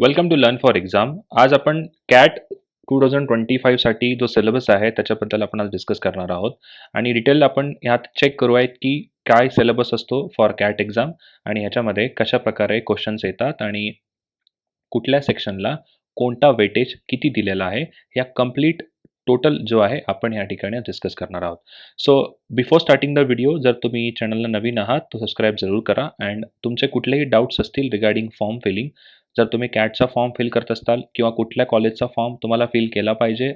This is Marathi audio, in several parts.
Welcome to learn for exam आज आपण कॅट टू थाउजंड ट्वेंटी फाईव्हसाठी जो सिलेबस आहे त्याच्याबद्दल आपण आज डिस्कस करणार आहोत. आणि डिटेल आपण ह्यात चेक करू आहेत की काय सिलेबस असतो फॉर कॅट एक्झाम आणि ह्याच्यामध्ये कशा प्रकारे क्वेश्चन्स येतात आणि कुठल्या सेक्शनला कोणता वेटेज किती दिलेला आहे या कंप्लीट टोटल जो आहे आपण या ठिकाणी डिस्कस करणार आहोत. So before starting the video जर तुम्ही चॅनलला नवीन आहात तर सबस्क्राईब जरूर करा. अँड तुमचे कुठलेही डाऊट्स असतील रिगार्डिंग फॉर्म फिलिंग जर तुम्ही कॅटचा फॉर्म फिल करत असताल किंवा कुठल्या कॉलेजचा फॉर्म तुम्हाला फिल केला पाहिजे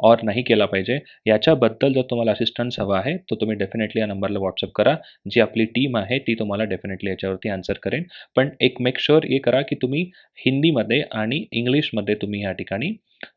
और नाही केला पाहिजे याच्याबद्दल जर तुम्हाला असिस्टन्स हवा आहे तर तुम्ही डेफिनेटली या नंबरला व्हॉट्सअप करा. जी आपली टीम आहे ती तुम्हाला डेफिनेटली याच्यावरती आन्सर करेन. पण एक मेक शुअर हे करा की तुम्ही हिंदीमध्ये आणि इंग्लिशमध्ये तुम्ही या ठिकाणी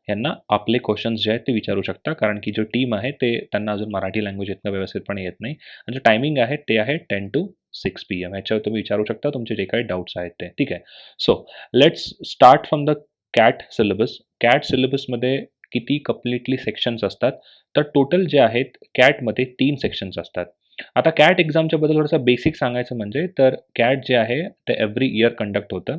यांना आपले क्वेश्चन्स जे आहेत ते विचारू शकता. कारण की जो टीम आहे ते त्यांना अजून मराठी लँग्वेज इतकं व्यवस्थितपणे येत नाही. आणि जो टायमिंग आहे ते आहे ten to six P M ह्याच्यावर तुम्ही विचारू शकता तुमचे जे काही डाऊट्स आहेत ते. ठीक आहे? So let's start from the CAT syllabus CAT सिलेबसमध्ये किती कम्प्लिटली सेक्शन्स असतात? तर टोटल जे आहेत कॅटमध्ये तीन सेक्शन्स असतात. आता कॅट एक्झामच्या बद्दल थोडंसं बेसिक सांगायचं म्हणजे तर कॅट जे आहे ते एव्हरी इयर कंडक्ट होतं.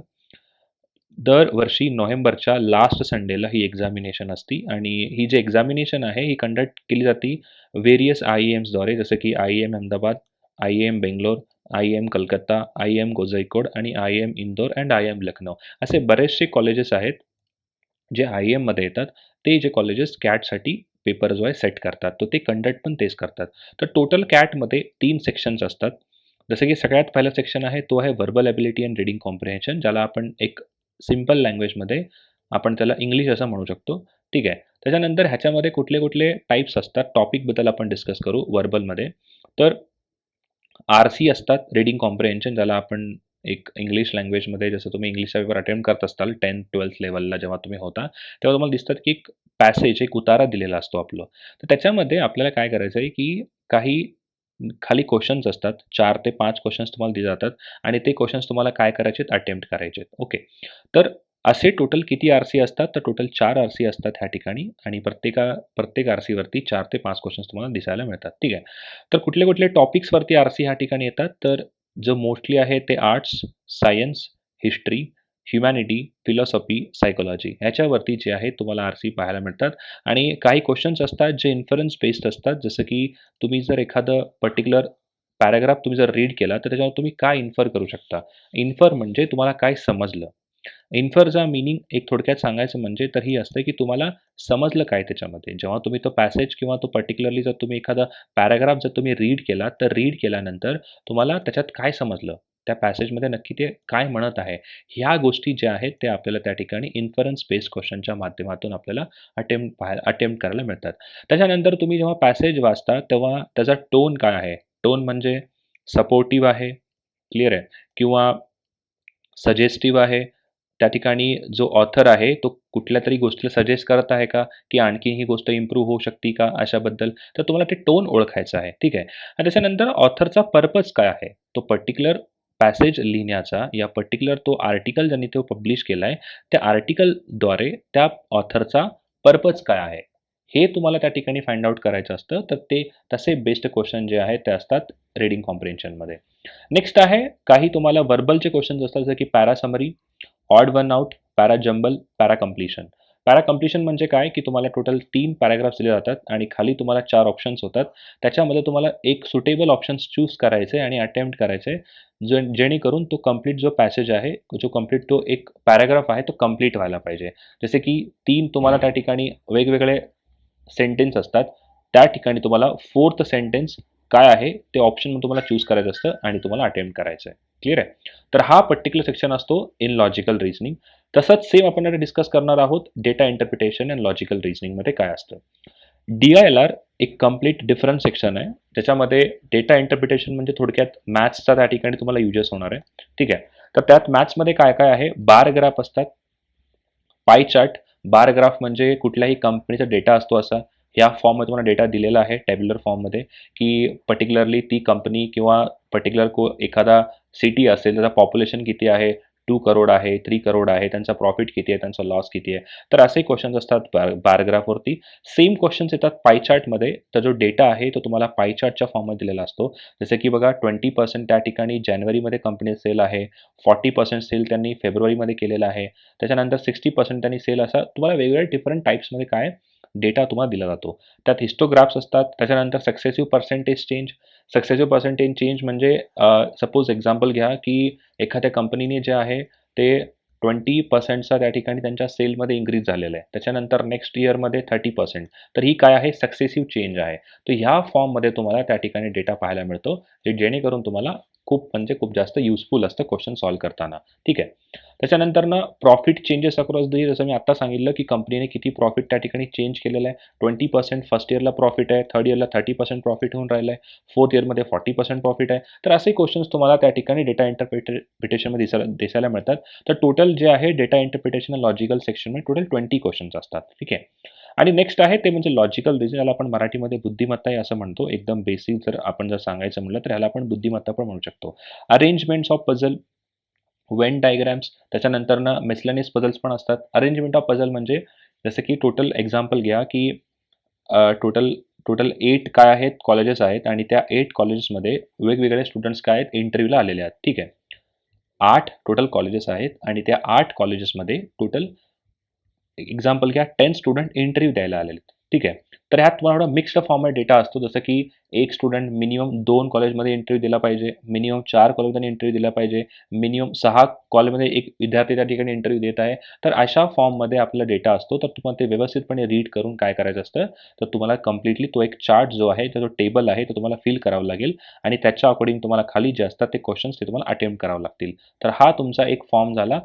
दरवर्षी नोव्हेंबरच्या लास्ट संडेला ही एक्झामिनेशन असती आणि ही जी एक्झामिनेशन आहे ही कंडक्ट केली जाते व्हेरियस आय ई एम्सद्वारे जसं की I M Ahmedabad I M Bangalore I M Calcutta I M Kozhikode आणि I M Indore and I M Lucknow. असे बरेचसे कॉलेजेस आहेत जे आय एममध्ये येतात. ते जे कॉलेजेस कॅटसाठी पेपर जो आहे सेट करतात. तर ते कंडक्ट पण तेच करतात. तर टोटल कॅटमध्ये तीन सेक्शन्स असतात. जसं की सगळ्यात पहिला सेक्शन आहे तो आहे verbal ability and reading comprehension ज्याला आपण एक सिंपल लँग्वेजमध्ये आपण त्याला इंग्लिश असं म्हणू शकतो. ठीक आहे. त्याच्यानंतर ह्याच्यामध्ये कुठले कुठले टाईप्स असतात? टॉपिकबद्दल आपण डिस्कस करू वर्बलमध्ये तर आर सी असतात रिडिंग कॉम्प्रिहेन्शन ज्याला आपण एक इंग्लिश लँग्वेजमध्ये जसं तुम्ही इंग्लिशचा पेपर अटेम्प्ट करत असताल टेन्थ ट्वेल्थ लेवलला जेव्हा तुम्ही होता तेव्हा तुम्हाला दिसतात की एक पॅसेज एक उतारा दिलेला असतो आपलं. तर त्याच्यामध्ये आपल्याला काय करायचं आहे की काही खाली क्वेश्चन्स असतात चार ते पाच क्वेश्चन्स तुम्हाला दिले जातात आणि ते क्वेश्चन्स तुम्हाला काय करायचे आहेत अटेम्प्ट करायचे आहेत ओके तर असे टोटल किती आर सी असतात? तर टोटल चार आर सी असतात ह्या ठिकाणी आणि प्रत्येका प्रत्येक आर सीवरती चार ते पाच क्वेश्चन्स तुम्हाला दिसायला मिळतात. ठीक आहे? तर कुठले कुठले टॉपिक्सवरती आर सी ह्या ठिकाणी येतात? तर जो मोस्टली आहे ते arts science history humanity philosophy psychology ह्याच्यावरती जे आहे तुम्हाला आर सी पाहायला मिळतात. आणि काही क्वेश्चन्स असतात जे इन्फरन्स बेस्ड असतात. जसं की तुम्ही जर एखादं पर्टिक्युलर पॅराग्राफ तुम्ही जर रीड केला तर त्याच्यावर तुम्ही काय इन्फर करू शकता? इन्फर म्हणजे तुम्हाला काय समजलं? इन्फरचा मिनिंग एक थोडक्यात सांगायचं म्हणजे तर ही असतं की तुम्हाला समजलं काय त्याच्यामध्ये. जेव्हा तुम्ही तो पॅसेज किंवा तो पर्टिक्युलरली जर तुम्ही एखादा पॅराग्राफ जर तुम्ही रीड केला तर रीड केल्यानंतर तुम्हाला त्याच्यात काय समजलं? त्या पॅसेजमध्ये नक्की ते काय म्हणत आहे? ह्या गोष्टी ज्या आहेत त्या आपल्याला त्या ठिकाणी इन्फरन्स बेस्ड क्वेश्चनच्या माध्यमातून आपल्याला अटेम्प्ट पाहायला अटेम्प्ट करायला मिळतात. त्याच्यानंतर तुम्ही जेव्हा पॅसेज वाचता तेव्हा त्याचा टोन काय आहे? टोन म्हणजे सपोर्टिव्ह आहे क्लिअर आहे. किंवा सजेस्टिव्ह आहे त्या ठिकाणी जो ऑथर आहे तो कुठल्या तरी गोष्टीला सजेस्ट करत आहे का? की आणखी ही गोष्ट इम्प्रूव्ह होऊ शकते का? अशाबद्दल. तर तुम्हाला ते टोन ओळखायचं आहे. ठीक आहे? आणि त्याच्यानंतर ऑथरचा पर्पज काय आहे? तो पर्टिक्युलर पॅसेज लिहिण्याचा या पर्टिक्युलर तो आर्टिकल ज्यांनी तो पब्लिश केला आहे त्या आर्टिकलद्वारे त्या ऑथरचा पर्पज काय आहे? हे तुम्हाला त्या ठिकाणी फाइंड आउट करायचं असतं. तर ते तसे बेस्ट क्वेश्चन जे आहेत ते असतात रिडिंग कॉम्प्रिहेन्शनमध्ये नेक्स्ट आहे काही तुम्हाला वर्बलचे क्वेश्चन्स असतात जसं की para summary odd one out para jumble para completion para completion म्हणजे काय? की तुम्हाला टोटल तीन पॅराग्राफ्स दिले जातात आणि खाली तुम्हाला चार ऑप्शन्स होतात. त्याच्यामध्ये तुम्हाला एक सुटेबल ऑप्शन्स चूज करायचे आणि अटेम्प्ट करायचे. जे जेणेकरून तो कंप्लीट जो पॅसेज आहे जो कंप्लीट तो एक पॅराग्राफ आहे तो कंप्लीट व्हायला पाहिजे. जसे की तीन तुम्हाला त्या ठिकाणी वेगवेगळे सेंटेन्स असतात. त्या ठिकाणी तुम्हाला फोर्थ सेंटेन्स काय आहे ते ऑप्शन तुम्हाला चूज करायचं असतं आणि तुम्हाला अटेम्प्ट करायचं आहे क्लिअर आहे? तर हा पर्टिक्युलर सेक्शन असतो इन लॉजिकल रिझनिंग तसंच सेम आपण आता डिस्कस करणार आहोत डेटा इंटरप्रिटेशन अँड लॉजिकल रिझनिंगमध्ये काय असतं. डी आय एल आर एक कंप्लीट डिफरंट सेक्शन आहे. त्याच्यामध्ये डेटा इंटरप्रिटेशन म्हणजे थोडक्यात मॅथ्सचा त्या ठिकाणी तुम्हाला युजेस होणार आहे. ठीक आहे? तर त्यात मॅथ्समध्ये काय काय आहे? बार ग्राफ असतात. पाय चार्ट बार ग्राफ म्हणजे कुठल्याही कंपनीचा डेटा असतो असा. ह्या फॉर्ममध्ये तुम्हाला डेटा दिलेला आहे टॅब्युलर फॉर्ममध्ये की पर्टिक्युलरली ती कंपनी किंवा पर्टिक्युलर को एखादा सिटी असेल त्याचा पॉप्युलेशन किती आहे टू करोड आहे थ्री करोड आहे त्यांचा प्रॉफिट किती आहे त्यांचा लॉस किती आहे. तर असे क्वेश्चन्स असतात बार बारग्राफवरती सेम क्वेश्चन्स येतात पाय चार्टमध्ये तर जो डेटा आहे तो तुम्हाला पाय चार्टच्या फॉर्ममध्ये दिलेला असतो. जसं की बघा ट्वेंटी पर्सेंट त्या ठिकाणी जानेवारीमध्ये कंपनी सेल आहे फॉर्टी पर्सेंट सेल त्यांनी फेब्रुवारीमध्ये केलेला आहे. त्याच्यानंतर सिक्स्टी पर्सेंट त्यांनी सेल असा तुम्हाला वेगवेगळ्या डिफरंट टाईप्समध्ये काय डेटा तुम्हाला दिला जातो. त्यात हिस्टोग्राफ्स असतात त्याच्यानंतर successive percentage change successive percentage change म्हणजे सपोज एक्झाम्पल घ्या की एखाद्या कंपनीने जे आहे ते ट्वेंटी पर्सेंटचा त्या ठिकाणी त्यांच्या सेलमध्ये इन्क्रीज झालेला आहे. त्याच्यानंतर नेक्स्ट इयरमध्ये थर्टी पर्सेंट तर ही काय आहे? सक्सेसिव्ह चेंज आहे. तर ह्या फॉर्ममध्ये तुम्हाला त्या ठिकाणी डेटा पाहायला मिळतो जे जेणेकरून तुम्हाला खूप म्हणजे खूप जास्त युजफुल असतं क्वेश्चन सॉल्व्ह करताना. ठीक आहे? त्याच्यानंतर ना प्रॉफिट चेंजेस अक्रॉस द जसं मी आता सांगितलं की कंपनीने किती प्रॉफिट त्या ठिकाणी चेंज केलेलं आहे. ट्वेंटी पर्सेंट फर्स्ट इयरला प्रॉफिट आहे थर्ड इयरला थर्टी पर्सेंट प्रॉफिट होऊन राहिलं आहे फोर्थ इयरमध्ये फॉर्टी पर्सेंट प्रॉफिट आहे. तर असे क्वेश्चन्स तुम्हाला त्या ठिकाणी डेटा इंटरप्रिटेशनमध्ये दिसायला दिसायला मिळतात. तर टोटल जे आहे डेटा इंटरप्रिटेशन लॉजिकल सेक्शनमध्ये टोटल ट्वेंटी क्वेश्चन्स असतात. ठीक आहे? आणि नेक्स्ट आहे ते म्हणजे लॉजिकल रिझन याला आपण मराठीमध्ये बुद्धिमत्ता आहे असं म्हणतो. एकदम बेसिक जर आपण जर सांगायचं म्हटलं तर ह्याला आपण बुद्धिमत्ता पण म्हणू शकतो. Arrangements of puzzle Venn diagrams त्याच्यानंतर ना मेसलनिस पझल्स पण असतात. अरेंजमेंट ऑफ पझल म्हणजे जसं की टोटल एक्झाम्पल घ्या की टोटल टोटल एट काय आहेत कॉलेजेस आहेत आणि त्या एट कॉलेजेसमध्ये वेगवेगळे स्टुडंट्स काय आहेत इंटरव्ह्यूला आलेले आहेत. ठीक आहे. आठ टोटल कॉलेजेस आहेत आणि त्या आठ कॉलेजेसमध्ये टोटल एक्झाम्पल घ्या टेन स्टुडंट इंटरव्ह्यू द्यायला आलेले आहेत. ठीक आहे? तर ह्यात तुम्हाला थोडा मिक्स्ड फॉर्मॅट डेटा असतो जसं की एक स्टुडंट मिनिमम दोन कॉलेजमध्ये इंटरव्ह्यू दिला पाहिजे मिनिमम चार कॉलेजमध्ये इंटरव्ह्यू दिला पाहिजे मिनिमम सहा कॉलेजमध्ये एक विद्यार्थी त्या ठिकाणी इंटरव्ह्यू देत आहे. तर अशा फॉर्ममध्ये आपला डेटा असतो तर तुम्हाला ते व्यवस्थितपणे रीड करून काय करायचं असतं तर तुम्हाला कम्प्लिटली तो एक चार्ट जो आहे जो टेबल आहे तो तुम्हाला फिल करावा लागेल आणि त्याच्या अकॉर्डिंग तुम्हाला खाली जे असतात ते क्वेश्चन्स ते तुम्हाला अटेम्प्ट करावं लागतील. तर हा तुमचा एक फॉर्म झाला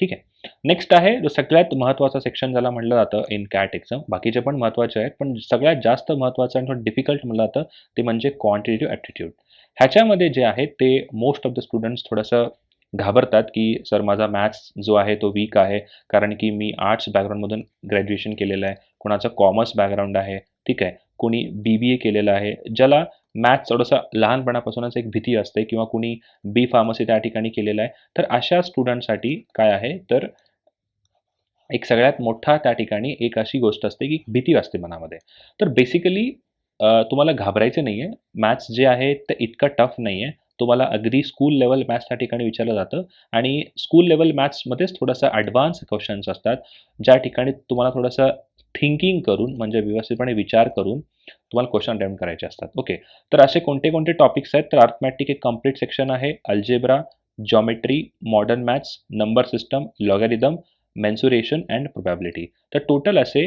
ठीक आहे. नेक्स्ट आहे जो सगळ्यात महत्त्वाचा सेक्शन ज्याला म्हटलं जातं इन कॅट एक्झाम बाकीचे पण महत्त्वाचे आहेत पण सगळ्यात जास्त महत्त्वाचं आणि थोडं डिफिकल्ट म्हटलं जातं ते म्हणजे क्वांटिटेटिव्ह ॲटिट्यूड ह्याच्यामध्ये जे आहे ते मोस्ट ऑफ द स्टुडंट्स थोडंसं घाबरतात की सर माझा मॅथ्स जो आहे तो वीक आहे. कारण की मी आर्ट्स बॅकग्राऊंडमधून ग्रॅज्युएशन केलेलं आहे. कोणाचं कॉमर्स बॅकग्राऊंड आहे. ठीक आहे. कोणी बी बी ए केलेलं आहे. ज्याला मॅथ्स थोडंसं लहानपणापासूनच एक भीती असते किंवा कुणी बी फार्मसी त्या ठिकाणी केलेलं आहे. तर अशा स्टुडंटसाठी काय आहे? तर एक सगळ्यात मोठा त्या ठिकाणी एक अशी गोष्ट असते की भीती असते मनामध्ये. तर बेसिकली तुम्हाला घाबरायचं नाही आहे मॅथ्स जे आहे ते इतकं टफ नाही आहे तुम्हाला अगदी स्कूल लेवल मॅथ्स त्या ठिकाणी विचारलं जातं. आणि स्कूल लेवल मॅथ्समध्येच थोडंसं ॲडव्हान्स क्वेश्चन्स असतात. ज्या ठिकाणी तुम्हाला थोडंसं थिंकिंग करून म्हणजे व्यवस्थितपणे विचार करून तुम्हाला क्वेश्चन अटेम्प्ट करायचे असतात. ओके तर असे कोणते कोणते टॉपिक्स आहेत? तर अर्थमॅटिक एक कंप्लीट सेक्शन आहे. Algebra geometry modern maths number system logarithm mensuration and probability तर टोटल असे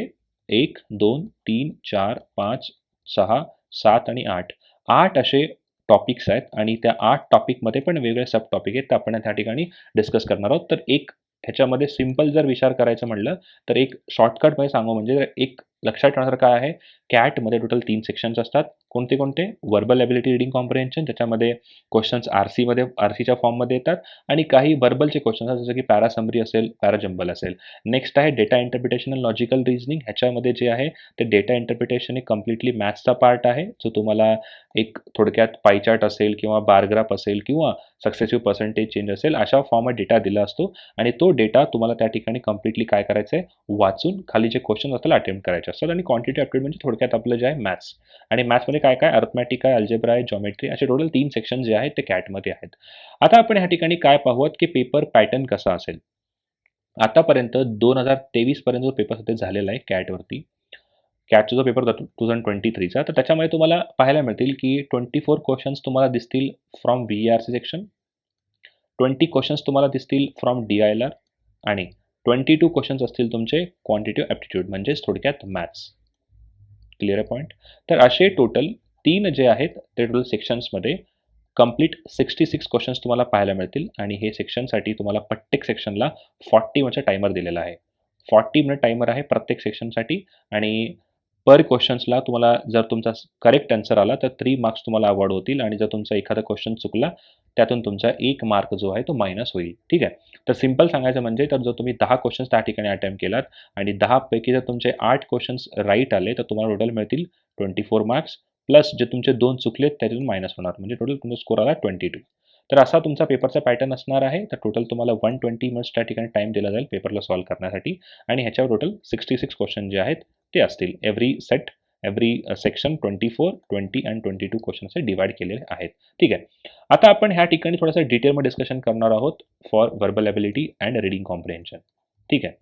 एक दोन तीन चार पाच सहा सात आणि आठ. आठ असे टॉपिक्स आहेत आणि त्या आठ टॉपिकमध्ये पण वेगवेगळे सब टॉपिक आहेत. तर आपण त्या ठिकाणी डिस्कस करणार आहोत. तर एक ह्याच्यामध्ये सिंपल जर विचार करायचं म्हटलं तर एक शॉर्टकटमध्ये सांगू म्हणजे एक लक्षात ठेवण्यासारखं काय आहे? कॅटमध्ये टोटल तीन सेक्शन्स असतात. कोणते कोणते? वर्बल ॲबिलिटी रिडिंग कॉम्प्रिहेन्शन त्याच्यामध्ये क्वेश्चन्स आर सीमध्ये आर सीच्या फॉर्ममध्ये येतात. आणि काही वर्बलचे क्वेश्चन्स जसं की पॅरासमरी असेल पॅराजंबल असेल. नेक्स्ट आहे data interpretation and logical reasoning ह्याच्यामध्ये जे आहे ते डेटा इंटरप्रिटेशन हे कम्प्लिटली मॅथ्सचा पार्ट आहे. जो तुम्हाला एक थोडक्यात पायचार्ट असेल किंवा बारग्राफ असेल किंवा सक्सेसिव्ह पर्सेंटेज चेंज असेल अशा फॉर्मात डेटा दिला असतो. आणि तो डेटा तुम्हाला त्या ठिकाणी कम्प्लिटली काय करायचं आहे वाचून खाली जे क्वेश्चन असतात अटेम्प्ट करायचे असतात आणि क्वांटिटी अपडेट म्हणजे थोडक्यात आपलं जे आहे मॅथ्स आणि मॅथ्समध्ये काय काय? अर्थमॅटिक आहे अल्जेब्रा आहे जॉमेट्री असे टोटल तीन सेक्शन जे आहेत ते कॅटमध्ये आहेत. आता आपण ह्या ठिकाणी काय पाहूयात की पेपर पॅटर्न कसा असेल? आतापर्यंत दोन हजार तेवीसपर्यंत जो पेपर सध्या झालेला आहे कॅटवरती कॅटचा जो पेपर टू थाउजंड ट्वेंटी थ्रीचा तर त्याच्यामध्ये तुम्हाला पाहायला मिळतील की ट्वेंटी फोर क्वेश्चन्स तुम्हाला दिसतील from V R C section twenty questions तुम्हाला दिसतील from D I L R आणि ट्वेंटी टू क्वेश्चन्स असतील तुमचे क्वांटिटिव्ह ॲप्टिट्यूड म्हणजेच थोडक्यात मॅथ्स क्लिअर पॉईंट तर असे टोटल तीन जे आहेत ते टोटल सेक्शन्समध्ये कंप्लीट सिक्स्टी सिक्स क्वेश्चन्स तुम्हाला पाहायला मिळतील आणि हे सेक्शनसाठी तुम्हाला प्रत्येक सेक्शनला फॉर्टी मिनटचा टायमर दिलेला आहे. फॉर्टी मिनिट टायमर आहे प्रत्येक सेक्शनसाठी आणि पर क्वेश्चन्सला तुम्हाला जर तुमचा करेक्ट आन्सर आला तर थ्री मार्क्स तुम्हाला अवॉर्ड होतील आणि जर तुमचा एखादा क्वेश्चन चुकला त्यातून तुमचा एक मार्क जो आहे तो मायनस होईल. ठीक आहे? तर सिंपल सांगायचं म्हणजे तर जर तुम्ही दहा क्वेश्चन्स त्या ठिकाणी अटेम्प्ट केलात आणि दहापैकी जर तुमचे आठ क्वेश्चन्स राईट आले तर तुम्हाला टोटल मिळतील ट्वेंटी फोर मार्क्स प्लस जे तुमचे दोन चुकलेत त्यातून मायनस होणार. म्हणजे टोटल तुमचा स्कोर आला ट्वेंटी टू तर असा तुमचा पेपरचा पॅटर्न असणार आहे. तर टोटल तुम्हाला वन ट्वेंटी मिनिट्स त्या ठिकाणी टाईम दिला जाईल पेपरला सॉल्व करण्यासाठी. आणि ह्याच्यावर टोटल सिक्स्टी सिक्स क्वेश्चन जे आहेत ते असतील. Every set every section twenty four twenty and twenty two question असे डिवाइड केलेले आहेत. ठीक आहे. आता आपण ह्या ठिकाणी थोडंसं डिटेलमध्ये डिस्कशन करणार आहोत for verbal ability and reading comprehension ठीक आहे.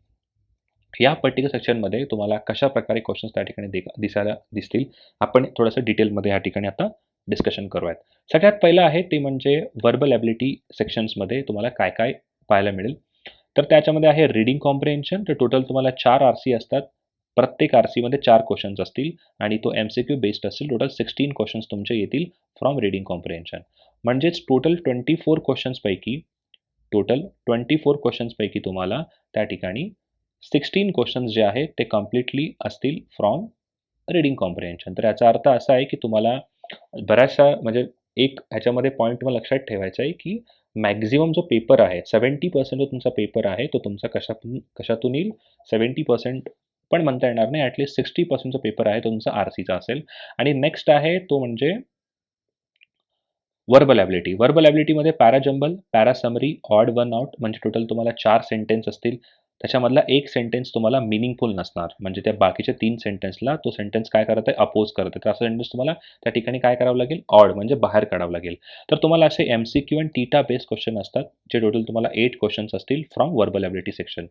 या पर्टिक्युलर सेक्शनमध्ये तुम्हाला कशा प्रकारे क्वेश्चन्स त्या ठिकाणी दिसायला दिसतील आपण थोडंसं डिटेलमध्ये या ठिकाणी आता डिस्कशन करूयात. सगळ्यात पहिलं आहे ते म्हणजे वर्बल ॲबिलिटी सेक्शन्समध्ये तुम्हाला काय काय पाहायला मिळेल. तर त्याच्यामध्ये आहे रिडिंग कॉम्प्रिहेन्शन तर टोटल तुम्हाला चार आर सी असतात. प्रत्येक आर सीमध्ये चार क्वेश्चन्स असतील आणि तो एम सी क्यू बेस्ड असतील टोटल सिक्स्टीन क्वेश्चन्स तुमचे येतील फ्रॉम रिडिंग कॉम्प्रिहेन्शन म्हणजेच टोटल ट्वेंटी फोर क्वेश्चन्सपैकी टोटल ट्वेंटी फोर क्वेश्चन्सपैकी तुम्हाला त्या ठिकाणी सिक्स्टीन क्वेश्चन्स जे आहेत ते कम्प्लिटली असतील फ्रॉम रिडिंग कॉम्प्रिहेन्शन तर याचा अर्थ असा आहे की तुम्हाला बऱ्याचशा म्हणजे एक ह्याच्यामध्ये पॉईंट तुम्हाला लक्षात ठेवायचा आहे की मॅक्झिमम जो पेपर आहे सेवन्टी पर्सेंट जो तुमचा पेपर आहे तो तुमचा कशातून कशातून येईल? सेवन्टी पर्सेंट पण म्हणता येणार नाही. ॲटलिस्ट सिक्स्टी पर्सेंटचा पेपर आहे तो तुमचा आर सीचा असेल. आणि नेक्स्ट आहे तो म्हणजे verbal ability verbal ॲबिलिटीमध्ये para jumble para summary odd one out म्हणजे टोटल तुम्हाला चार सेंटेन्स असतील. त्याच्यामधला एक सेंटेन्स तुम्हाला मिनिंगफुल नसणार. म्हणजे त्या बाकीच्या तीन सेंटेन्सला तो सेंटेन्स काय करत आहे? अपोज करत आहे. तर असा सेंटेन्स तुम्हाला त्या ठिकाणी काय करावं लागेल? ऑड म्हणजे बाहेर काढावं लागेल. तर तुम्हाला असे M C Q and TITA based question असतात जे टोटल तुम्हाला एट क्वेश्चन्स असतील फ्रॉम वर्बल ॲबिलिटी सेक्शन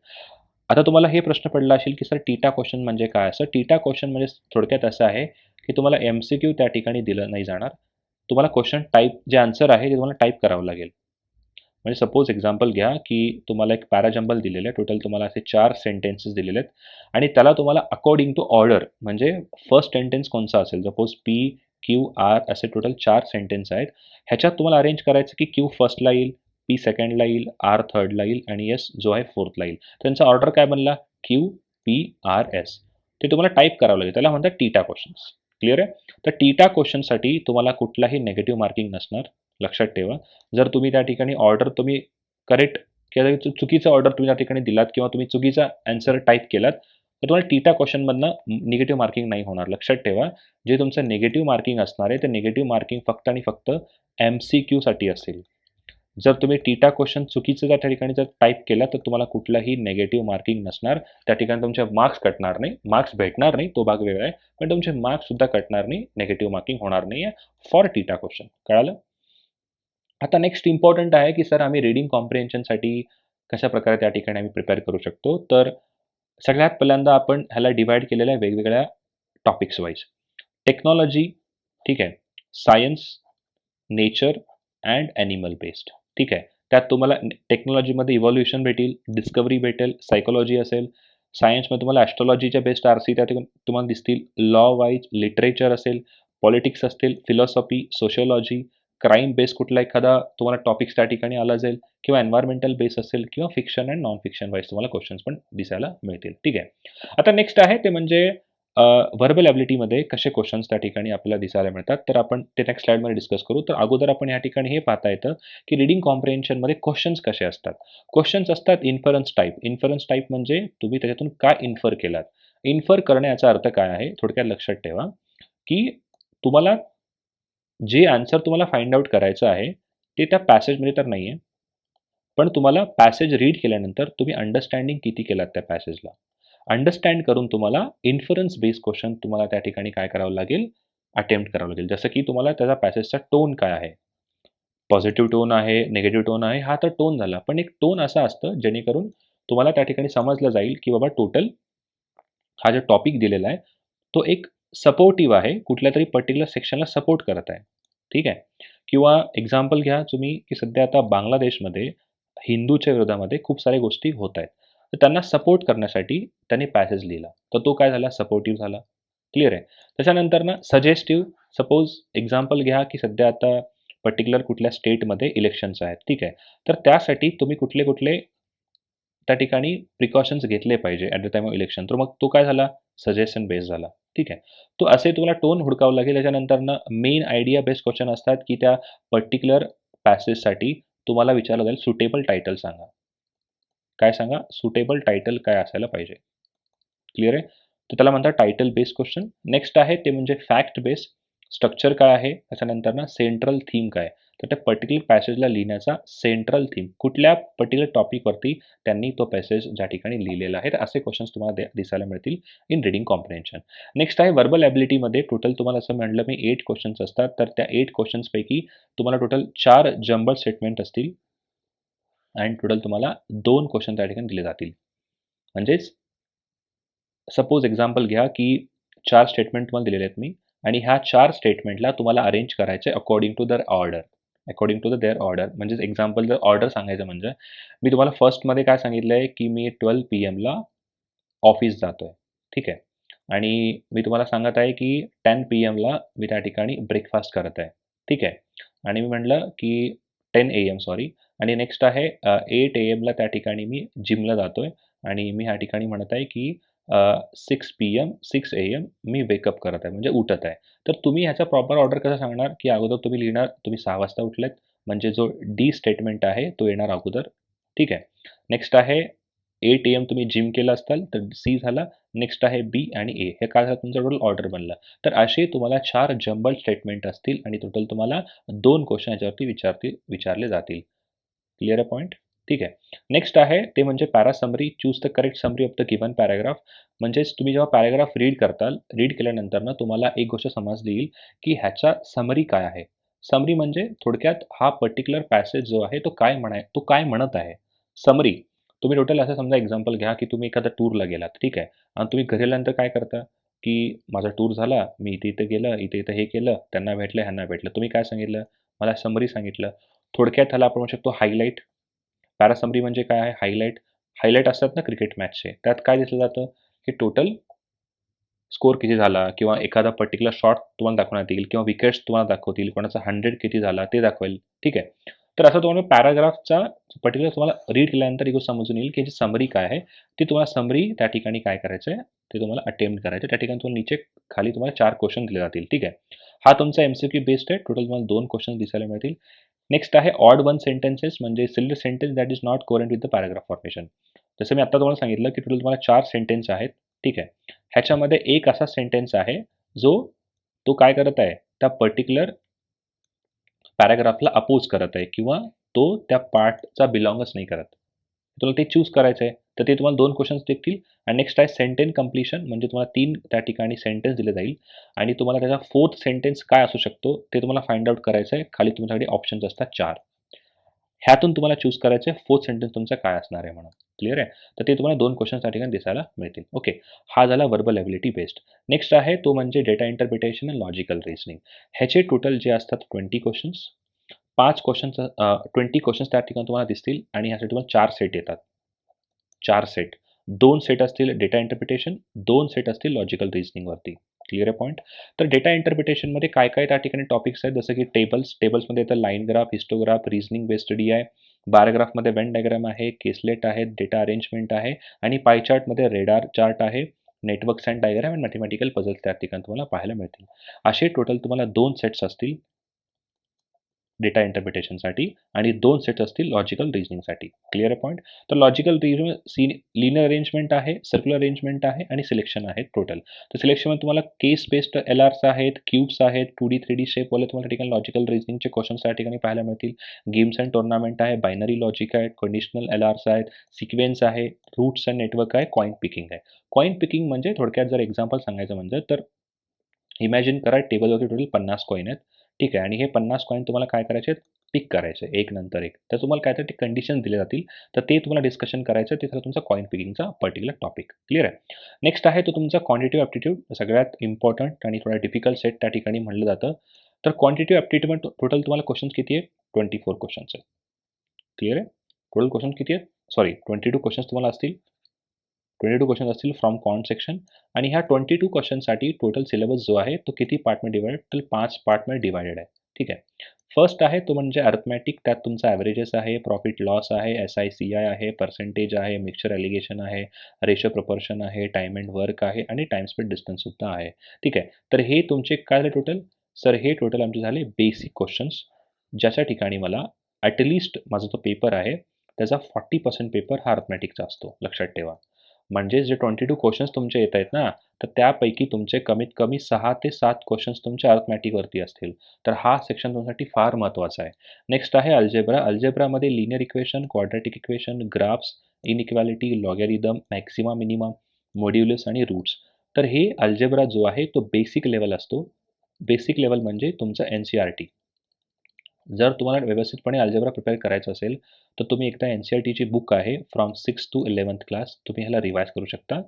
आता तुम्हाला हे प्रश्न पडला असेल की सर टीटा क्वेश्चन म्हणजे काय? असं टीटा क्वेश्चन म्हणजे थोडक्यात असं आहे की तुम्हाला एम सी क्यू त्या ठिकाणी दिलं नाही जाणार. तुम्हाला क्वेश्चन टाईप जे आन्सर आहे ते तुम्हाला टाईप करावं लागेल. म्हणजे सपोज एक्झाम्पल घ्या की तुम्हाला एक पॅराजम्बल दिलेलं आहे. टोटल तुम्हाला असे चार सेंटेन्सेस दिलेले आहेत. आणि त्याला तुम्हाला अकॉर्डिंग टू ऑर्डर म्हणजे फर्स्ट सेंटेन्स कोणचा असेल? सपोज पी क्यू आर असे टोटल चार सेंटेन्स आहेत. ह्याच्यात तुम्हाला अरेंज करायचं की क्यू फर्स्टला येईल. पी सेकंडला येईल आर थर्डला येईल आणि एस जो आहे फोर्थला येईल. त्यांचा ऑर्डर काय बनला? क्यू पी आर एस ते तुम्हाला टाईप करावं लागेल. त्याला म्हणतात टीटा क्वेश्चन्स क्लिअर आहे? तर टीटा क्वेश्चनसाठी तुम्हाला कुठलाही नेगेटिव्ह मार्किंग नसणार. लक्षात ठेवा. जर तुम्ही त्या ठिकाणी ऑर्डर तुम्ही करेक्ट किंवा चुकीचा ऑर्डर तुम्ही त्या ठिकाणी दिलात किंवा तुम्ही चुकीचा आन्सर टाईप केलात तर तुम्हाला टीटा क्वेश्चनमधनं निगेटिव्ह मार्किंग नाही होणार. लक्षात ठेवा. जे तुमचं निगेटिव्ह मार्किंग असणार आहे ते निगेटिव्ह मार्किंग फक्त आणि फक्त एम सी क्यूसाठी असेल. जर तुम्ही टीटा क्वेश्चन चुकीचं त्या ठिकाणी जर टाईप केला तर तुम्हाला कुठलाही नेगेटिव्ह मार्किंग नसणार. त्या ठिकाणी तुमचे मार्क्स कटणार नाही. मार्क्स भेटणार नाही. तो भाग वेगळा आहे. पण तुमचे मार्क्ससुद्धा कटणार नाही. नेगेटिव्ह मार्किंग होणार नाही आहे फॉर टीटा क्वेश्चन. कळालं? आता नेक्स्ट इम्पॉर्टंट आहे की सर आम्ही रिडिंग कॉम्प्रिहेन्शनसाठी कशा प्रकारे त्या ठिकाणी आम्ही प्रिपेअर करू शकतो? तर सगळ्यात पहिल्यांदा आपण ह्याला डिवाईड केलेलं आहे वेगवेगळ्या टॉपिक्स वाईज टेक्नॉलॉजी ठीक आहे. Science nature and animal based ठीक आहे. त्यात तुम्हाला टेक्नॉलॉजीमध्ये इव्हॉल्युशन भेटेल डिस्कवरी भेटेल सायकोलॉजी असेल सायन्समध्ये तुम्हाला ॲस्ट्रॉलॉजीच्या बेस्ट आर सी त्या तुम्हाला दिसतील लॉ वाईज लिटरेचर असेल पॉलिटिक्स असतील फिलॉसॉफी सोशोलॉजी क्राईम बेस कुठला एखादा तुम्हाला टॉपिक्स त्या ठिकाणी आला जाईल किंवा एन्व्हायरमेंटल बेस असेल किंवा fiction and non fiction wise तुम्हाला क्वेश्चन्स पण दिसायला मिळतील. ठीक आहे. आता नेक्स्ट आहे ते म्हणजे व्हर्बल ॲबिलिटीमध्ये कसे क्वेश्चन्स त्या ठिकाणी आपल्याला दिसायला मिळतात? तर आपण ते नेक्स्ट स्लाईडमध्ये डिस्कस करू. तर अगोदर आपण या ठिकाणी हे पाहता येतं की रिडिंग कॉम्प्रिहेन्शनमध्ये क्वेश्चन्स कसे असतात? क्वेश्चन्स असतात इन्फरन्स टाईप इन्फरन्स टाईप म्हणजे तुम्ही त्याच्यातून काय इन्फर केलात? इन्फर करण्याचा अर्थ काय आहे? थोडक्यात लक्षात ठेवा की तुम्हाला जे आन्सर तुम्हाला फाइंड आउट करायचं आहे ते त्या पॅसेजमध्ये तर नाही आहे पण तुम्हाला पॅसेज रीड केल्यानंतर तुम्ही अंडरस्टँडिंग किती केलात त्या पॅसेजला अंडरस्टँड करून तुम्हाला इन्फरन्स बेस क्वेश्चन तुम्हाला त्या ठिकाणी काय करावं लागेल? अटेम्प्ट करावं लागेल. जसं की तुम्हाला त्याचा पॅसेजचा टोन काय आहे? पॉझिटिव्ह टोन आहे निगेटिव्ह टोन आहे हा तर टोन झाला. पण एक टोन असा असतं जेणेकरून तुम्हाला त्या ठिकाणी समजलं जाईल की बाबा टोटल हा जो टॉपिक दिलेला आहे तो एक सपोर्टिव्ह आहे कुठल्या तरी पर्टिक्युलर सेक्शनला सपोर्ट करत आहे. ठीक आहे? किंवा एक्झाम्पल घ्या तुम्ही की सध्या आता बांगलादेशमध्ये हिंदूच्या विरोधामध्ये खूप साऱ्या गोष्टी होत आहेत. तर त्यांना सपोर्ट करण्यासाठी त्यांनी पॅसेज लिहिला. तर तो काय झाला? सपोर्टिव्ह झाला. क्लिअर आहे? त्याच्यानंतर ना सजेस्टिव्ह सपोज एक्झाम्पल घ्या की सध्या आता पर्टिक्युलर कुठल्या स्टेटमध्ये इलेक्शन्स आहेत. ठीक आहे? तर त्यासाठी तुम्ही कुठले कुठले त्या ठिकाणी प्रिकॉशन्स घेतले पाहिजे at the time of election तर मग तो काय झाला? सजेशन बेस झाला. ठीक आहे? तो असे तुम्हाला टोन हुडकावं लागेल. त्याच्यानंतरनं मेन आयडिया बेस्ड क्वेश्चन असतात की त्या पर्टिक्युलर पॅसेजसाठी तुम्हाला विचारलं जाईल सुटेबल टायटल सांगा. काय सांगा? सुटेबल टायटल काय असायला पाहिजे? क्लिअर आहे? तर त्याला म्हणतात टायटल बेस्ड क्वेश्चन नेक्स्ट आहे ते म्हणजे फॅक्ट बेस्ड स्ट्रक्चर काय आहे? त्याच्यानंतर ना सेंट्रल थीम काय तर त्या पर्टिक्युलर पॅसेजला लिहिण्याचा सेंट्रल थीम कुठल्या पर्टिक्युलर टॉपिकवरती त्यांनी तो पॅसेज ज्या ठिकाणी लिहिलेला आहे? तर असे क्वेश्चन्स तुम्हाला दिसायला मिळतील इन रिडिंग कॉम्प्रिहेन्शन नेक्स्ट आहे वर्बल ॲबिलिटीमध्ये टोटल तुम्हाला असं म्हणलं मी एट क्वेश्चन्स असतात. तर त्या एट क्वेश्चन्सपैकी तुम्हाला टोटल चार जंबल स्टेटमेंट असतील. अँड टोटल तुम्हाला दोन क्वेश्चन त्या ठिकाणी दिले जातील. म्हणजेच सपोज एक्झाम्पल घ्या की चार स्टेटमेंट तुम्हाला दिलेले आहेत मी आणि ह्या चार स्टेटमेंटला तुम्हाला अरेंज करायचे according to their order according to the their order म्हणजेच एक्झाम्पल जर ऑर्डर सांगायचं म्हणजे मी तुम्हाला फर्स्टमध्ये काय सांगितलं आहे की मी ट्वेल्व पी एमला ऑफिस जातो आहे ठीक आहे? आणि मी तुम्हाला सांगत आहे की टेन पी एमला मी त्या ठिकाणी ब्रेकफास्ट करत आहे. ठीक आहे? आणि मी म्हटलं की टेन ए एम सॉरी आणि नेक्स्ट आहे एट ए एमला त्या ठिकाणी मी जिमला जातो आहे आणि मी ह्या ठिकाणी म्हणत आहे की six P M six A M me wake up करत आहे म्हणजे उठत आहे. तर तुम्ही ह्याचा प्रॉपर ऑर्डर कसं सांगणार? की अगोदर तुम्ही लिहिणार तुम्ही सहा वाजता उठलेत म्हणजे जो डी स्टेटमेंट आहे तो येणार अगोदर. ठीक आहे. नेक्स्ट आहे एट ए एम तुम्ही जिम केलं असताल तर सी झाला. नेक्स्ट आहे बी आणि ए हे काय झालं? तुमचं टोटल ऑर्डर बनलं. तर असे तुम्हाला चार जंबल स्टेटमेंट असतील आणि टोटल तुम्हाला दोन क्वेश्चन याच्यावरती विचारतील विचारले जातील. क्लिअर आहे पॉईंट ठीक आहे. नेक्स्ट आहे ते म्हणजे para summary choose the correct summary of the given paragraph म्हणजेच तुम्ही जेव्हा पॅराग्राफ रीड करताल रीड केल्यानंतर ना तुम्हाला एक गोष्ट समजली येईल की ह्याचा समरी काय आहे. समरी म्हणजे थोडक्यात हा पर्टिक्युलर पॅसेज जो आहे तो काय म्हणाय तो काय म्हणत आहे. समरी तुम्ही टोटल असं समजा एक्झाम्पल घ्या की तुम्ही एखाद्या टूरला गेलात ठीक आहे. आणि तुम्ही घरी आल्यानंतर काय करता? की माझा टूर झाला मी इथे इथे गेलं इथे इथं हे केलं त्यांना भेटलं ह्यांना भेटलं. तुम्ही काय सांगितलं? मला समरी सांगितलं. थोडक्यात ह्याला आपण म्हणू शकतो हायलाईट पॅरासमरी म्हणजे काय आहे? हायलाईट हायलाईट असतात ना क्रिकेट मॅचचे त्यात काय दिसलं जातं? की टोटल स्कोर किती झाला? किंवा एखादा पर्टिक्युलर शॉट तुम्हाला दाखवण्यात येईल किंवा विकेट्स तुम्हाला दाखवतील कोणाचा हंड्रेड किती झाला ते दाखवेल. ठीक आहे? तर असं तुम्हाला पॅराग्राफचा पर्टिक्युलर तुम्हाला रीड केल्यानंतर एक समजून येईल की समरी काय आहे? ती तुम्हाला समरी त्या ठिकाणी काय करायचं आहे? ते तुम्हाला अटेम्प्ट करायचं त्या ठिकाणी तुम्हाला नीचे खाली तुम्हाला चार क्वेश्चन दिले जातील. ठीक आहे? हा तुमचा एम सी क्यू बेस्ड आहे. टोटल तुम्हाला दोन क्वेश्चन दिसायला मिळतील. नेक्स्ट आहे ऑड वन सेंटेन्सेस म्हणजे sealed sentence that is not coherent with the paragraph formation जसं मी आता तुम्हाला सांगितलं की टोटल तुम्हाला चार सेंटेन्स आहेत ठीक आहे. ह्याच्यामध्ये एक असा सेंटेन्स आहे जो तो काय करत आहे? त्या पर्टिक्युलर पॅराग्राफला अपोज करत आहे किंवा तो त्या पार्टचा बिलॉंगच नाही करत. तुला ते चूज करायचं आहे तर ते तुम्हाला दोन क्वेश्चन्स देतील आणि नेक्स्ट आहे सेंटेन्स कम्प्लिशन म्हणजे तुम्हाला तीन त्या ठिकाणी सेंटेन्स दिले जाईल. आणि तुम्हाला त्याचा फोर्थ सेंटेन्स काय असू शकतो ते तुम्हाला फाइंड आउट करायचं आहे. खाली तुमच्याकडे ऑप्शन्स असतात चार. ह्यातून तुम्हाला चूज करायचं आहे फोर्थ सेंटेन्स तुमचा काय असणार आहे म्हणून. क्लिअर आहे? तर ते तुम्हाला दोन क्वेश्चन त्या ठिकाणी दिसायला मिळतील. ओके हा झाला वर्बल ॲबिलिटी बेस्ड नेक्स्ट आहे तो म्हणजे data interpretation and logical reasoning ह्याचे टोटल जे असतात ट्वेंटी क्वेश्चन्स पाच क्वेश्चन्स ट्वेंटी क्वेश्चन्स त्या ठिकाणी तुम्हाला दिसतील. आणि ह्यासाठी तुम्हाला चार सेट येतात. चार सेट दोन सेट असतील डेटा इंटरप्रिटेशन दोन सेट असतील लॉजिकल रिजनिंगवरती क्लिअर आहे पॉईंट तर डेटा इंटरप्रिटेशनमध्ये काय काय त्या ठिकाणी टॉपिक्स आहेत? जसं की टेबल्स टेबल्समध्ये येतं line graph histograph reasoning based study आहे बारग्राफमध्ये वेन डायग्राम आहे केसलेट आहे डेटा अरेंजमेंट आहे आणि पाय चार्टमध्ये रेडार चार्ट आहे networks and diagram and mathematical puzzles त्या ठिकाणी तुम्हाला पाहायला मिळतील. असे टोटल तुम्हाला दोन सेट्स असतील. डेटा इंटरप्रिटेशनसाठी आणि दोन सेट्स असतील लॉजिकल रिजनिंगसाठी क्लिअर पॉईंट तर लॉजिकल रिजनिंग सी लिनियर अरेंजमेंट आहे सर्क्युलर अरेंजमेंट आहे आणि सिलेक्शन आहे टोटल तर सिलेक्शनमध्ये तुम्हाला केस बेस्ड एल आर्स आहेत क्यूब्स आहेत टू डी थ्री डी शेपवाले तुम्हाला ठिकाणी लॉजिकल रिजनिंगचे क्वेश्चन्स त्या ठिकाणी पाहायला मिळतील. गेम्स अँड टुर्नामेंट आहे बायनरी लॉजिक आहे कंडिशनल एल आर्स आहेत सिक्वेन्स आहे रूट्स अँड नेटवर्क आहे कॉईन पिकिंग आहे. कॉईन पिकिंग म्हणजे थोडक्यात जर एक्झाम्पल सांगायचं म्हणजे तर इमॅजिन करा टेबलवरती टोटल पन्नास कॉईन आहेत. ठीक आहे. आणि हे पन्नास कॉईन तुम्हाला काय करायचे पिक करायचे. एक नंतर एक. तर तुम्हाला काहीतरी कंडिशन दिले जातील. तर ते तुम्हाला डिस्कशन करायचं. ते तुमचा कॉईन पिकिंगचा पर्टिक्युलर टॉपिक क्लिअर आहे? नेक्स्ट आहे तो तुमचा क्वांटिटिव्ह ॲप्टिट्यूड सगळ्यात इम्पॉर्टंट आणि थोडा डिफिकल्ट सेट त्या ठिकाणी म्हणलं जातं. तर क्वांटिटिव्ह ॲप्टिट्यूड टोटल तुम्हाला क्वेश्चन्स किती आहे ट्वेंटी फोर क्वेश्चन्स आहेत. क्लिअर आहे? टोटल क्वेश्चन किती आहेत? सॉरी ट्वेंटी टू क्वेश्चन्स तुम्हाला असतील. ट्वेंटी टू क्वेश्चन असतील फ्रॉम कॉन सेक्शन आणि ह्या ट्वेंटी टू क्वेश्चनसाठी टोटल सिलेबस जो आहे तो किती पार्टमध्ये डिवाइड तर पाच पार्टमध्ये डिवायडेड आहे. ठीक आहे? फर्स्ट आहे तो म्हणजे अर्थमॅटिक त्यात तुमचा ॲव्हरेजेस आहे प्रॉफिट लॉस आहे एस आय सी आय आहे पर्सेंटेज आहे मिक्सचर ॲलिगेशन आहे रेशो प्रपोर्शन आहे टाईम अँड वर्क आहे आणि टाईम स्पीड डिस्टन्ससुद्धा आहे. ठीक आहे? तर हे तुमचे काय झाले टोटल सर हे टोटल आमचे झाले बेसिक क्वेश्चन्स ज्याच्या ठिकाणी मला ॲटलिस्ट माझा जो पेपर आहे त्याचा फॉर्टी पर्सेंट पेपर हा अर्थमॅटिकचा असतो. लक्षात ठेवा. म्हणजे जे ट्वेंटी टू क्वेश्चन्स तुमचे येत आहेत ना तर त्यापैकी तुमचे कमीत कमी सहा ते सात क्वेश्चन्स तुमचे अर्थमॅटिकवरती असतील. तर हा सेक्शन तुमच्यासाठी फार महत्त्वाचा आहे. नेक्स्ट आहे algebra अल्जेब्रामध्ये linear equation quadratic equation graphs inequality logarithm maxima minimum modulus आणि रूट्स तर हे अल्जेब्रा जो आहे तो बेसिक लेवल असतो. बेसिक लेवल म्हणजे तुमचं एन सी आर टी जर तुम्हाला व्यवस्थितपणे अल्जेब्रा प्रिपेअर करायचं असेल तर तुम्ही एकदा एन सी आर टीची बुक आहे from six to eleventh class तुम्ही ह्याला रिवाईज करू शकता.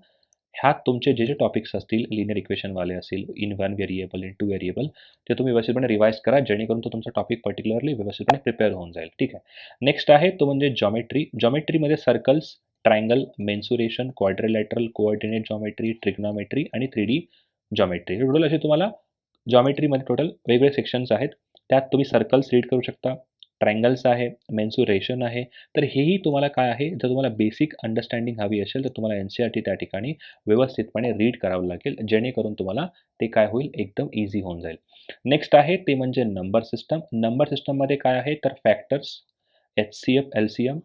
ह्यात तुमचे जे जे टॉपिक्स असतील लिनियर इक्वेशनवाले असतील in one variable in two variable ते तुम्ही व्यवस्थितपणे रिवाईज करा जेणेकरून तो तुमचा टॉपिक पर्टिक्युलरली व्यवस्थितपणे प्रिपेअर होऊन जाईल. ठीक आहे. नेक्स्ट आहे तो म्हणजे geometry जॉमेट्रीमध्ये circles triangle mensuration quadrilateral coordinate geometry trigonometry आणि थ्री डी जॉमेट्री टोटल असे तुम्हाला जॉमेट्रीमध्ये टोटल वेगवेगळे सेक्शन्स आहेत. त्यात तुम्ही सर्कल्स रीड करू शकता. ट्रँगल्स आहे मेन्सुरेशन आहे. तर हेही तुम्हाला काय आहे? जर तुम्हाला बेसिक अंडरस्टँडिंग हवी असेल तर तुम्हाला एन सी आर टी त्या ठिकाणी व्यवस्थितपणे रीड करावं लागेल. जेणेकरून तुम्हाला ते काय होईल? एकदम इझी होऊन जाईल. नेक्स्ट आहे ते म्हणजे नंबर सिस्टम नंबर सिस्टममध्ये काय आहे? तर factors H C F L C M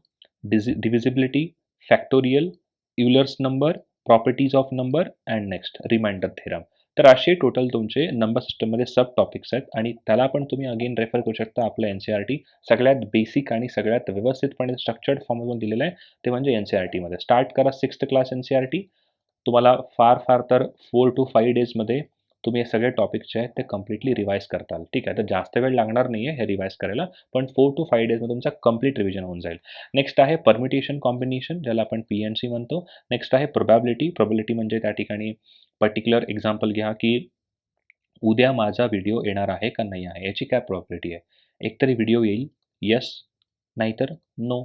डिझि divisibility factorial Euler's number properties of number and next remainder theorem तर असे टोटल तुमचे नंबर सिस्टममध्ये सब टॉपिक्स आहेत आणि त्याला पण तुम्ही अगेन रेफर करू शकता आपलं एन सी आर टी सगळ्यात बेसिक आणि सगळ्यात व्यवस्थितपणे स्ट्रक्चर्ड फॉर्ममधून दिलेलं आहे ते म्हणजे एन सी आर टीमध्ये स्टार्ट करा sixth class N C R T तुम्हाला फार फार तर फोर टू फाईव्ह डेजमध्ये तुम्ही हे सगळे टॉपिक जे आहेत ते कम्प्लिटली रिवाईज करताल. ठीक आहे तर जास्त वेळ लागणार नाही आहे हे रिवाईज करायला पण फोर टू फाईव्ह डेजमध्ये तुमचा कंप्लीट रिव्हिजन होऊन जाईल. नेक्स्ट आहे परमिटेशन कॉम्बिनेशन ज्याला आपण पी एन सी म्हणतो. नेक्स्ट आहे प्रोबॅबिलिटी प्रोबॅबिलिटी म्हणजे त्या ठिकाणी पर्टिक्युलर एक्झाम्पल घ्या की उद्या माझा व्हिडिओ येणार आहे का नाही आहे? याची काय प्रॉबिलिटी आहे? एकतरी व्हिडिओ येईल? येस नाहीतर नो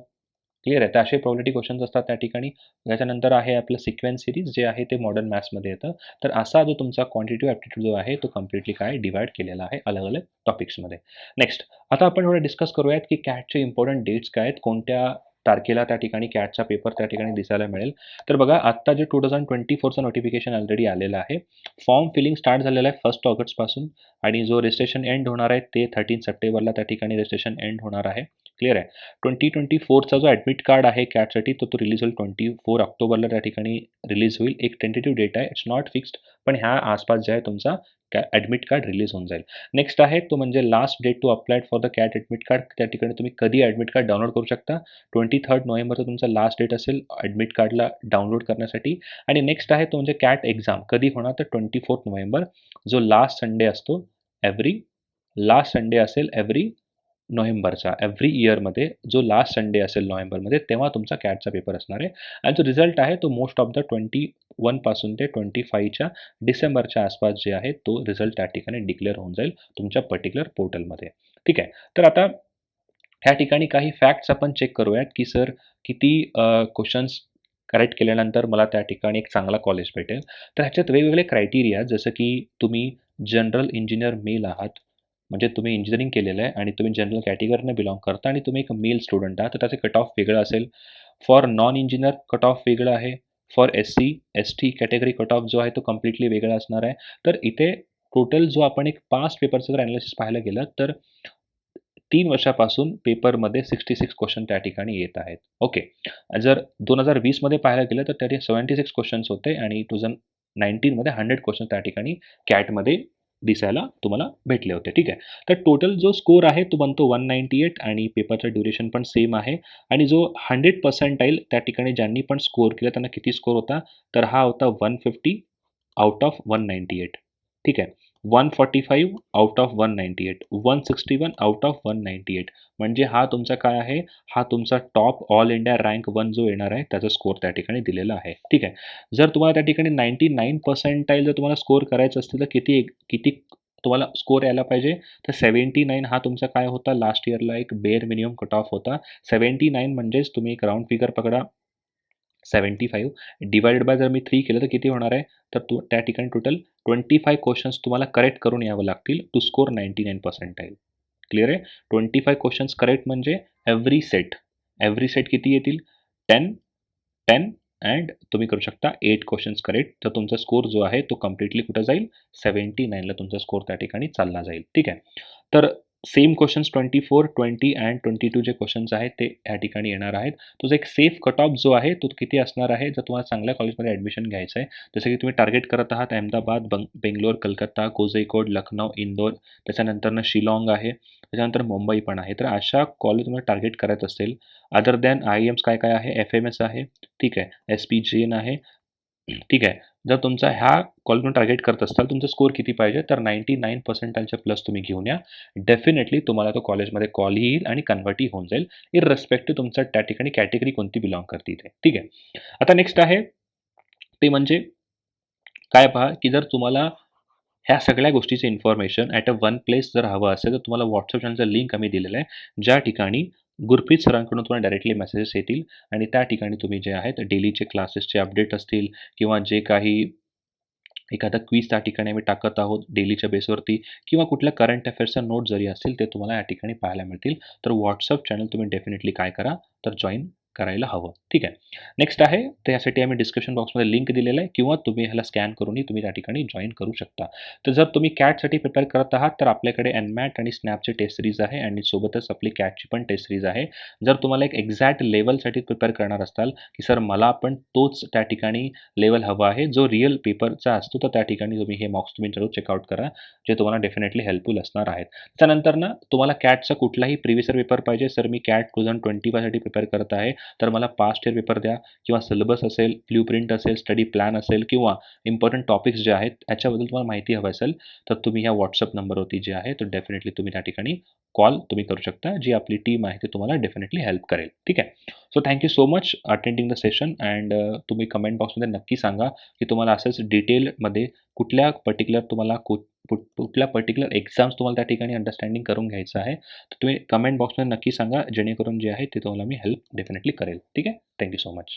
क्लिअर आहे? तर असे प्रॉबिलिटी क्वेश्चन्स असतात त्या ठिकाणी. त्याच्यानंतर आहे आपलं सिक्वेन्स सिरीज जे आहे ते मॉडर्न मॅथ्समध्ये येतं. तर असा जो तुमचा क्वांटिटिव्ह ॲप्टिट्यूड जो आहे तो कम्प्लिटली काय डिवाइड केलेला आहे अलग अलग टॉपिक्समध्ये नेक्स्ट आता आपण थोडं डिस्कस करूयात की कॅटचे इम्पॉर्टंट डेट्स काय आहेत? कोणत्या तारखेला त्या ठिकाणी कॅटचा पेपर त्या ठिकाणी दिसायला मिळेल. तर बघा आत्ता जे टू थाउजंड ट्वेंटी फोरचं नोटिफिकेशन ऑलरेडी आलेलं आहे. फॉर्म फिलिंग स्टार्ट झालेलं आहे फर्स्ट ऑगस्टपासून आणि जो रजिस्ट्रेशन एंड होणार आहे ते थर्टीन सप्टेंबरला त्या ठिकाणी रजिस्ट्रेशन एंड होणार आहे. क्लिअर आहे? ट्वेंटी ट्वेंटी फोरचा जो ॲडमिट कार्ड आहे कॅटसाठी तो तो रिलीज होईल ट्वेंटी फोर ऑक्टोबरला त्या ठिकाणी रिलीज होईल. एक टेंटेटिव्ह डेट आहे. इट्स नॉट फिक्स्ड पण ह्या आसपास जे आहे तुमचा कॅ ॲडमिट कार्ड रिलीज होऊन जाईल. नेक्स्ट आहे तो म्हणजे last date to applied for the CAT admit card त्या ठिकाणी तुम्ही कधी ॲडमिट कार्ड डाउनलोड करू शकता. ट्वेंटी थर्ड नोव्हेंबरचा तुमचा लास्ट डेट असेल ॲडमिट कार्डला डाउनलोड करण्यासाठी. आणि नेक्स्ट आहे तो म्हणजे कॅट एक्झाम कधी होणार? तर ट्वेंटी फोर्थ नोव्हेंबर. जो लास्ट संडे असतो एव्हरी लास्ट संडे असेल एव्हरी नोव्हेंबरचा. एव्हरी इयरमध्ये जो लास्ट संडे असेल नोव्हेंबरमध्ये तेव्हा तुमचा कॅटचा पेपर असणार आहे. आणि जो रिझल्ट आहे तो मोस्ट ऑफ द ट्वेंटी वनपासून ते ट्वेंटी फाईव्हच्या डिसेंबरच्या आसपास जे आहे तो रिझल्ट त्या ठिकाणी डिक्लेअर होऊन जाईल तुमच्या पर्टिक्युलर पोर्टलमध्ये ठीक आहे? तर आता ह्या ठिकाणी काही फॅक्ट्स आपण चेक करूयात की सर किती क्वेश्चन्स करेक्ट केल्यानंतर मला त्या ठिकाणी एक चांगला कॉलेज भेटेल. तर ह्याच्यात वेगवेगळे क्रायटेरिया जसं की तुम्ही जनरल इंजिनियर मेल आहात म्हणजे तुम्ही इंजिनिअरिंग केलेलं आहे आणि तुम्ही जनरल कॅटेगरीने बिलॉंग करता आणि तुम्ही एक मेल स्टुडंट आहात तर त्याचे कट ऑफ वेगळं असेल. For non engineer cut off वेगळं आहे. For S C S T category cut off जो आहे तो कम्प्लिटली वेगळा असणार आहे. तर इथे टोटल जो आपण एक पास्ट पेपरचं जर ॲनालिसिस पाहायला गेलं तर तीन वर्षापासून पेपरमध्ये सिक्स्टी सिक्स क्वेश्चन त्या ठिकाणी येत आहेत. ओके जर दोन हजार वीसमध्ये पाहायला गेलं तर त्याचे सेवन्टी सिक्स क्वेश्चन्स होते आणि टू थाउजंड नाईन्टीनमध्ये हंड्रेड क्वेश्चन त्या ठिकाणी कॅटमध्ये दिसायला तुम्हाला भेटले होते. ठीक आहे? तर टोटल जो स्कोर आहे तो बनतो वन नाईन्टी एट आणि पेपरचं ड्युरेशन पण सेम आहे. आणि जो हंड्रेड पर्सेंटाईल त्या ठिकाणी ज्यांनी पण स्कोर केला त्यांना किती स्कोर होता? तर हा होता one fifty out of one ninety eight ठीक आहे? One forty five out of one ninety eight one sixty one out of one ninety eight म्हणजे हा तुमचा काय आहे? हा तुमचा top all India rank one जो येणार आहे त्याचा स्कोर त्या ठिकाणी दिलेला आहे. ठीक आहे? जर तुम्हाला त्या ठिकाणी नाईन्टी नाईन पर्सेंटाईल जर तुम्हाला स्कोर करायचं असतील तर किती किती तुम्हाला स्कोर यायला पाहिजे? तर सेवन्टी नाईन हा तुमचा काय होता? लास्ट इयरला एक बेअर मिनिमम कट ऑफ होता. सेवन्टी नाईन म्हणजेच तुम्ही एक राऊंड फिगर पकडा. सेवन्टी फाईव्ह डिवायडेड बाय जर मी थ्री केलं तर किती होणार आहे? तर तू त्या ठिकाणी टोटल ट्वेंटी फाय क्वेश्चन्स तुम्हाला करेक्ट करून यावं लागतील to score ninety nine percentile clear आहे? ट्वेंटी फाय क्वेश्चन्स करेक्ट म्हणजे एव्हरी सेट एव्हरी सेट किती येतील? टेन टेन अँड तुम्ही करू शकता एट क्वेश्चन्स करेक्ट तर तुमचा स्कोर जो आहे तो कम्प्लिटली कुठं जाईल? सेवन्टी नाईनला तुमचा स्कोर त्या ठिकाणी चालला जाईल. ठीक आहे? तर same questions twenty four twenty and twenty two जे क्वेश्चन्स आहेत ते या ठिकाणी येणार आहेत. तुझा एक सेफ कट ऑफ जो आहे तो किती असणार आहे जर तुम्हाला चांगल्या कॉलेजमध्ये ॲडमिशन घ्यायचं आहे. जसं की तुम्ही टार्गेट करत आहात अहमदाबाद बंग बेंगलोर कलकत्ता कोझईकोड लखनौ इंदोर त्याच्यानंतरनं शिलाँग आहे त्याच्यानंतर मुंबई पण आहे. तर अशा कॉलेज तुम्हाला टार्गेट करत असेल अदर दॅन आय एम्स काय काय आहे? एफ एम एस आहे. ठीक आहे. एस पी जी एन आहे. ठीक आहे. जर तुमचा ह्या कॉलेजमध्ये टार्गेट करत असाल तुमचा स्कोर किती पाहिजे तर नाईंटी नाईन पर्सेंटाईलच्या प्लस तुम्ही घेऊन या. डेफिनेटली तुम्हाला तो कॉलेजमध्ये कॉल येईल आणि कन्वर्टही होऊन जाईल इरिस्पेक्टिव्ह तुमचा त्या ठिकाणी कॅटेगरी कोणती बिलॉंग करते ते ठीक आहे? आता नेक्स्ट आहे ते म्हणजे काय पहा की जर तुम्हाला ह्या सगळ्या गोष्टीचं information at a one place जर हवं असेल तर तुम्हाला व्हॉट्सअप चॅनलचा लिंक आम्ही दिलेलं आहे ज्या ठिकाणी गुरप्रीत सरांकडून तुम्हाला डायरेक्टली मेसेजेस येतील आणि त्या ठिकाणी तुम्ही जे आहेत डेलीचे क्लासेसचे अपडेट असतील किंवा जे काही एखादा क्वीज त्या ठिकाणी आम्ही टाकत आहोत डेलीच्या बेसवरती किंवा कुठल्या करंट अफेअर्सचा नोट जरी असतील ते तुम्हाला या ठिकाणी पाहायला मिळतील. तर व्हॉट्सअप चॅनल तुम्ही डेफिनेटली काय करा तर जॉईन करायला हवं. ठीक आहे? नेक्स्ट आहे तर यासाठी आम्ही डिस्क्रिप्शन बॉक्समध्ये लिंक दिलेलं आहे किंवा तुम्ही ह्याला स्कॅन करूनही तुम्ही त्या ठिकाणी जॉईन करू शकता. तर जर तुम्ही कॅटसाठी प्रिपेअर करत आहात तर आपल्याकडे एनमॅट आणि स्नॅपची टेस्ट सिरीज आहे आणि सोबतच आपली कॅटची पण टेस्ट सिरीज आहे. जर तुम्हाला एक एक्झॅक्ट लेवलसाठी प्रिपेअर करणार असाल की सर मला पण तोच त्या ठिकाणी लेवल हवा आहे जो रिअल पेपरचा असतो तर त्या ठिकाणी तुम्ही हे मॉक्स तुम्ही जरूर चेकआउट करा जे तुम्हाला डेफिनेटली हेल्पफुल असणार आहेत. त्यानंतर ना तुम्हाला कॅटचा कुठलाही प्रिव्हिसर पेपर पाहिजे. सर मी कॅट टू थाउजंड ट्वेंटी फायसाठी प्रिपेअर करत आहे. तर मला पास्ट इयर पेपर द्या किंवा सिलेबस असेल ब्ल्यू प्रिंट असेल स्टडी प्लॅन असेल किंवा इम्पॉर्टंट टॉपिक्स जे आहेत याच्याबद्दल तुम्हाला माहिती हवी असेल तर तुम्ही ह्या व्हॉट्सअप नंबरवरती जे आहे तर डेफिनेटली तुम्ही त्या ठिकाणी कॉल तुम्ही करू शकता जी आपली टीम आहे ती तुम्हाला डेफिनेटली हेल्प करेल. ठीक आहे? So thank you so much attending the session and तुम्ही कमेंट बॉक्समध्ये नक्की सांगा की तुम्हाला असंच डिटेलमध्ये कुठल्या पर्टिक्युलर तुम्हाला कु कुठ- कुठल्या पर्टिक्युलर एक्झाम्स तुम्हाला त्या ठिकाणी अंडरस्टँडिंग करून घ्यायचं आहे तर तुम्ही कमेंट बॉक्समध्ये नक्की सांगा जेणेकरून जे आहे ते तुम्हाला मी हेल्प डेफिनेटली करेल. ठीक आहे? Thank you so much